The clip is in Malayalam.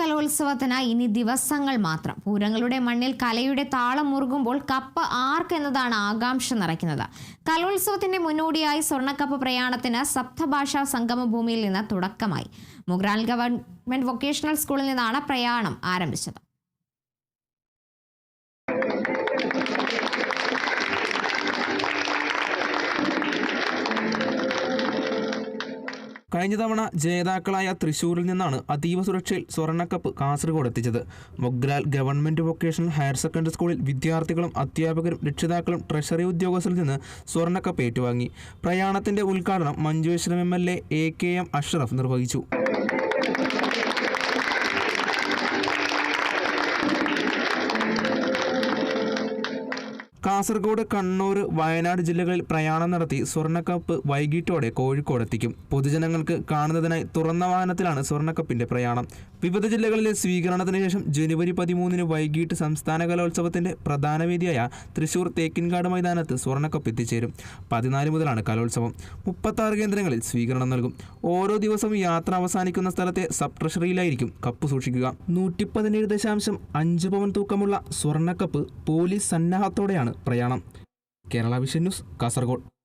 കലോത്സവത്തിന് ഇനി ദിവസങ്ങൾ മാത്രം. പൂരങ്ങളുടെ മണ്ണിൽ കലയുടെ താളം മുറുകുമ്പോൾ കപ്പ് ആർക്കെന്നതാണ് ആകാംക്ഷ നിറയ്ക്കുന്നത്. കലോത്സവത്തിന്റെ മുന്നോടിയായി സ്വർണക്കപ്പ് പ്രയാണത്തിന് സപ്തഭാഷാ സംഗമഭൂമിയിൽ നിന്ന് തുടക്കമായി. മുഗ്രാൽ ഗവൺമെന്റ് വൊക്കേഷണൽ സ്കൂളിൽ നിന്നാണ് പ്രയാണം ആരംഭിച്ചത്. കഴിഞ്ഞ തവണ ജേതാക്കളായ തൃശൂരിൽ നിന്നാണ് അതീവ സുരക്ഷയിൽ സ്വർണക്കപ്പ് കാസർഗോഡ് എത്തിച്ചത്. Mogral government vocational higher secondary സ്കൂളിൽ വിദ്യാർത്ഥികളും അധ്യാപകരും രക്ഷിതാക്കളും ട്രഷറി ഉദ്യോഗസ്ഥരിൽ നിന്ന് സ്വർണക്കപ്പ് ഏറ്റുവാങ്ങി. പ്രയാണത്തിന്റെ ഉദ്ഘാടനം Manjeshwaram M L A K M Ashraf നിർവഹിച്ചു. കാസർഗോഡ് കണ്ണൂർ വയനാട് ജില്ലകളിൽ പ്രയാണം നടത്തി സ്വർണക്കപ്പ് വൈകിട്ടോടെ കോഴിക്കോട് എത്തിക്കും. പൊതുജനങ്ങൾക്ക് കാണുന്നതിനായി തുറന്ന വാഹനത്തിലാണ് സ്വർണക്കപ്പിന്റെ പ്രയാണം. വിവിധ ജില്ലകളിലെ സ്വീകരണത്തിന് ശേഷം ജനുവരി പതിമൂന്നിന് വൈകിട്ട് സംസ്ഥാന കലോത്സവത്തിന്റെ പ്രധാന വേദിയായ തൃശൂർ തേക്കിൻകാട് മൈതാനത്ത് സ്വർണക്കപ്പ് എത്തിച്ചേരും. പതിനാല് മുതലാണ് കലോത്സവം. മുപ്പത്താറ് കേന്ദ്രങ്ങളിൽ സ്വീകരണം നൽകും. ഓരോ ദിവസവും യാത്ര അവസാനിക്കുന്ന സ്ഥലത്തെ സബ് ട്രഷറിയിലായിരിക്കും കപ്പ് സൂക്ഷിക്കുക. നൂറ്റി പതിനേഴ് ദശാംശം അഞ്ച് പവൻ തൂക്കമുള്ള സ്വർണക്കപ്പ് പോലീസ് സന്നാഹത്തോടെയാണ് പ്രയാണം. Kerala vision news Kasaragod.